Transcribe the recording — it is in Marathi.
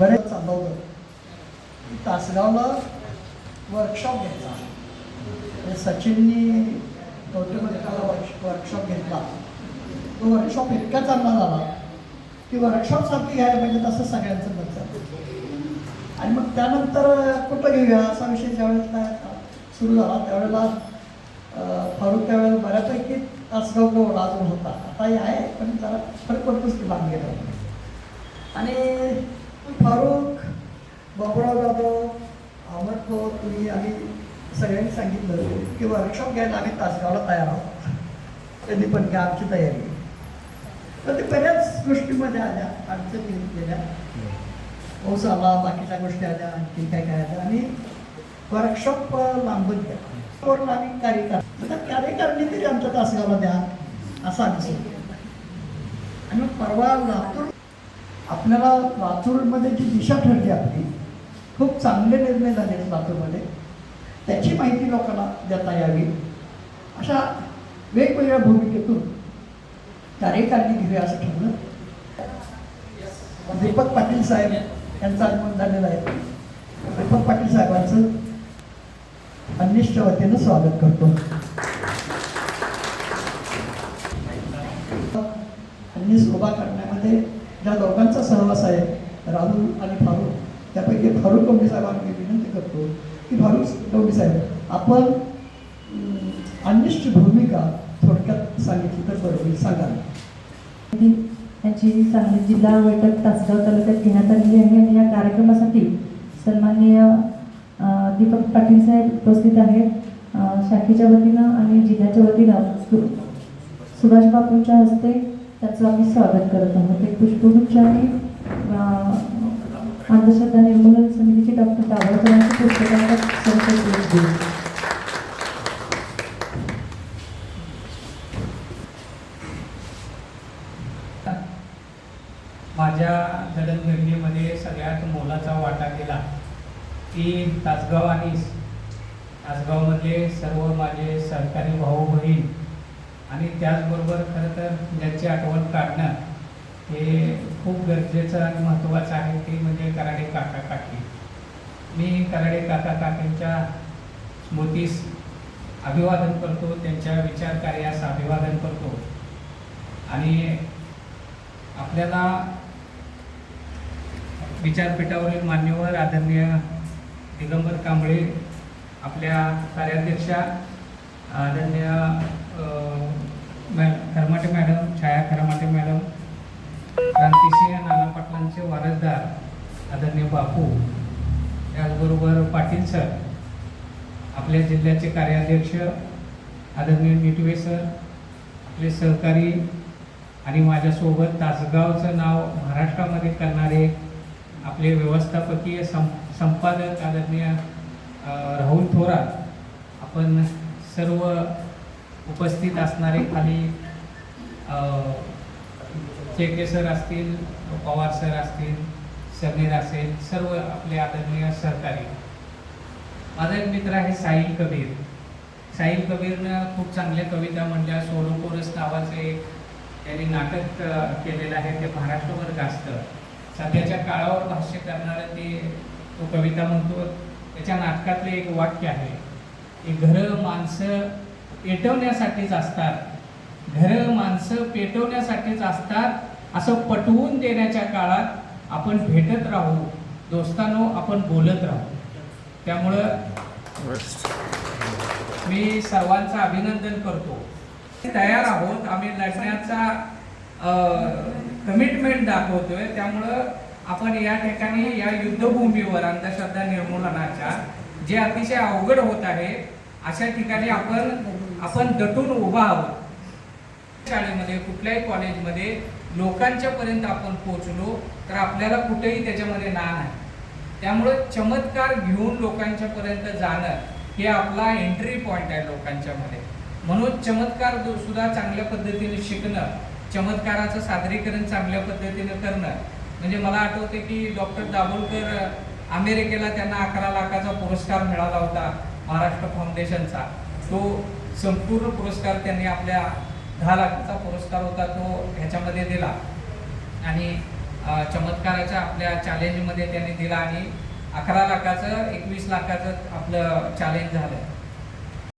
बरेच चाललं होतं तासगावला वर्कशॉप घेतला. म्हणजे सचिननी कौटुंबिकाला वर्क वर्कशॉप घेतला. तो वर्कशॉप इतका चांगला झाला. की वर्कशॉप सारखी घ्यायला पाहिजे तसं सगळ्यांचं मत आणि मग त्यानंतर कुठं घेऊया असा विषय ज्यावेळेला सुरू झाला त्यावेळेला अं, त्यावेळेला बऱ्यापैकी तासगाव गोड अजून होता. आताही आहे पण जरा फरक पडतोच की लांब गेला आणि फारुख बाबुराव जाधव अहमद खोर तुम्ही आम्ही सगळ्यांनी सांगितलं की वर्कशॉप घ्यायला आम्ही तासगावला तयार आहोत. कधी पण घ्या आमची तयारी. तर ते बऱ्याच गोष्टीमध्ये आल्या अडचणी गेल्या. पाऊस आला बाकीच्या गोष्टी आल्या आणखी काय काय आल्या आणि वर्कशॉप लांबून द्या आम्ही कार्यकार आता कार्यकारणी तरी आमच्या तासगावला द्या असं आम्ही सांगितलं आणि परवा लातूर आपल्याला लातूरमध्ये जी दिशा ठरली आपली खूप चांगले निर्णय झाले लातूरमध्ये. त्याची माहिती लोकांना देता यावी. अशा वेगवेगळ्या भूमिकेतून कार्यकारणी घेऊया असं ठरलं. दीपक पाटील साहेब यांचं आगमन झालेलं आहे. दीपक पाटील साहेबांचं अन्निष्ट वतीनं स्वागत करतो. अन्निस उभा करण्यामध्ये या दोघांचा सहवास आहे. राहुल आणि फारूक त्यापैकी फारूक गवडी साहेबांना मी विनंती करतो की फारूक गवडी साहेब आपण अनिष्ट भूमिका थोडक्यात सांगितली तर बरं होईल. सांगा त्यांची सांगली जिल्हा बैठक तासगाव तालुक्यात घेण्यात आलेली आहे आणि या कार्यक्रमासाठी सन्माननीय दीपक पाटील साहेब उपस्थित आहेत. शाखेच्या वतीनं आणि जिल्ह्याच्या वतीनं सुभाष बापूंच्या हस्ते त्याचं आम्ही स्वागत करत आहोत. एक पुष्पगुच्छ आणि अंधश्रद्धा निर्मूलन समितीचे डॉक्टर दाभोळकर यांच्या संकेत माझ्या जडणघडणीमध्ये सगळ्यात मोलाचा वाटा केला की तासगाव आणि तासगावमधले सर्व माझे सरकारी भाऊ बहीण आणि त्याचबरोबर खरं तर ज्यांची आठवण काढणं हे खूप गरजेचं आणि महत्त्वाचं आहे. ते म्हणजे कराडे काका काकी. मी कराडे काका काकींच्या स्मृतीस अभिवादन करतो त्यांच्या विचार कार्यास अभिवादन करतो. आणि आपल्याला विचारपीठावरील मान्यवर आदरणीय दिगंबर कांबळे आपल्या कार्याध्यक्षा आदरणीय आदरणीय बापू त्याचबरोबर पाटील सर आपल्या जिल्ह्याचे कार्याध्यक्ष आदरणीय निटवे सर आपले सहकारी आणि माझ्यासोबत तासगावचं नाव महाराष्ट्रामध्ये करणारे आपले व्यवस्थापकीय सं संपादक आदरणीय राहुल थोरात आपण सर्व उपस्थित असणारे खाली चेके सर असतील पवार सर असतील समीर असेल सर्व आपले आदरणीय सहकारी. माझा एक मित्र आहे साहिल कबीर. साहिल कबीरनं खूप चांगल्या कविता म्हणल्या. सोलो नावाचे नावाचं एक त्यांनी नाटक केलेलं आहे. ते महाराष्ट्रभर गाजतं. सध्याच्या काळावर भाष्य करणारं ते तो कविता म्हणतो त्याच्या नाटकातले एक वाक्य आहे की घरं माणसं पेटवण्यासाठीच असतात. घरं माणसं पेटवण्यासाठीच असतात असं पटवून देण्याच्या काळात आपण भेटत राहू दोस्तानो आपण बोलत राहू. त्यामुळं मी सर्वांचं अभिनंदन करतो. तयार आहोत. आम्ही लढण्याचा कमिटमेंट दाखवतोय. त्यामुळं आपण या ठिकाणी या युद्धभूमीवर अंधश्रद्धा निर्मूलनाच्या जे अतिशय अवघड होत आहे अशा ठिकाणी आपण आपण दटून उभा आहोत. शाळेमध्ये कुठल्याही कॉलेजमध्ये लोकांच्या पर्यंत आपण पोहोचलो तर आपल्याला कुठेही त्याच्यामध्ये ना नाही. त्यामुळं चमत्कार घेऊन लोकांच्या पर्यंत जाणं हे आपला एंट्री पॉईंट आहे लोकांच्यामध्ये. म्हणून चमत्कार जो सुद्धा चांगल्या पद्धतीने शिकणं चमत्काराचं सादरीकरण चांगल्या पद्धतीने करणं. म्हणजे मला आठवते की डॉक्टर दाभोलकर अमेरिकेला त्यांना अकरा लाखाचा पुरस्कार मिळाला होता महाराष्ट्र फाउंडेशनचा. तो संपूर्ण पुरस्कार त्यांनी आपल्या दहा लाखाचा पुरस्कार होता तो ह्याच्यामध्ये दिला. आणि चमत्काराच्या आपल्या चॅलेंजमध्ये त्यांनी दिला आणि अकरा लाखाचं एकवीस लाखाचं आपलं चॅलेंज झालं.